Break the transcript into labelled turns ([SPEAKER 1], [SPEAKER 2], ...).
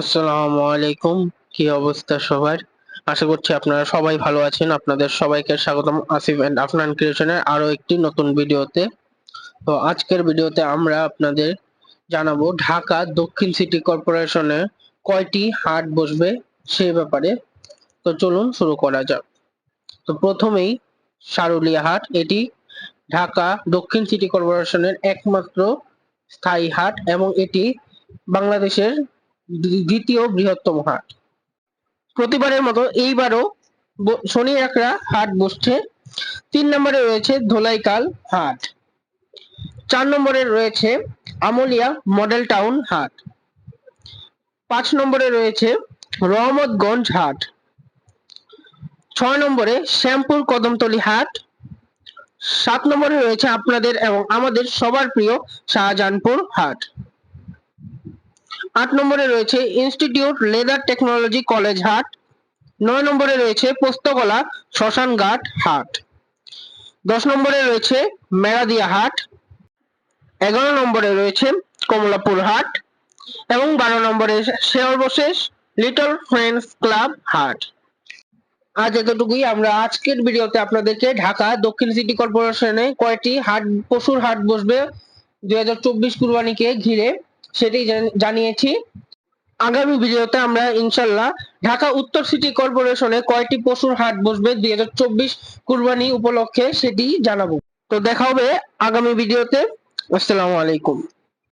[SPEAKER 1] আসসালামু আলাইকুম। কি অবস্থা সবার? আশা করছি আপনারা সবাই ভালো আছেন। আপনাদের সবাইকে স্বাগতম আসিফ এন্ড আফনান ক্রিয়েশনের আরও একটি নতুন ভিডিওতে। তো আজকের ভিডিওতে আমরা আপনাদের জানাব ঢাকা দক্ষিণ সিটি কর্পোরেশনে কয়টি হাট বসবে সেই ব্যাপারে। তো চলুন শুরু করা যাক। তো প্রথমেই সারুলিয়া হাট, এটি ঢাকা দক্ষিণ সিটি কর্পোরেশনের একমাত্র স্থায়ী হাট এবং এটি বাংলাদেশের দ্বিতীয় বৃহত্তম হাট। প্রতিবারের মতো এইবারও শনি একরা হাট বসছে। তিন নম্বরে রয়েছে ধোলাইকাল হাট। চার নম্বরে রয়েছে আমলিয়া মডেল টাউন হাট। পাঁচ নম্বরে রয়েছে রহমতগঞ্জ হাট। ছয় নম্বরে শ্যামপুর কদমতলী হাট। সাত নম্বরে রয়েছে আপনাদের এবং আমাদের সবার প্রিয় শাহজাহানপুর হাট। আট নম্বরে রয়েছে ইনস্টিটিউট লেদার টেকনোলজি কলেজ হাট নয় নম্বরে রয়েছে পোস্তগোলা শ্মশানঘাট হাট দশ নম্বরে রয়েছে মেরাদিয়া হাট এগারো নম্বরে রয়েছে কমলাপুর হাট এবং বারো নম্বরে সর্বশেষ লিটল ফ্রেন্ডস ক্লাব হাট আজ এতটুকুই। আমরা আজকের ভিডিওতে আপনাদেরকে ঢাকা দক্ষিণ সিটি কর্পোরেশনে কয়টি হাট পশুর হাট বসবে? দুই হাজার চব্বিশ কুরবানিকে ঘিরে সেটি জানিয়েছি। আগামী ভিডিওতে আমরা ইনশাল্লাহ ঢাকা উত্তর সিটি কর্পোরেশনে কয়টি পশুর হাট বসবে দুই হাজার চব্বিশ কুরবানি উপলক্ষে সেটি জানাব। তো দেখা হবে আগামী ভিডিওতে। আসসালামু আলাইকুম।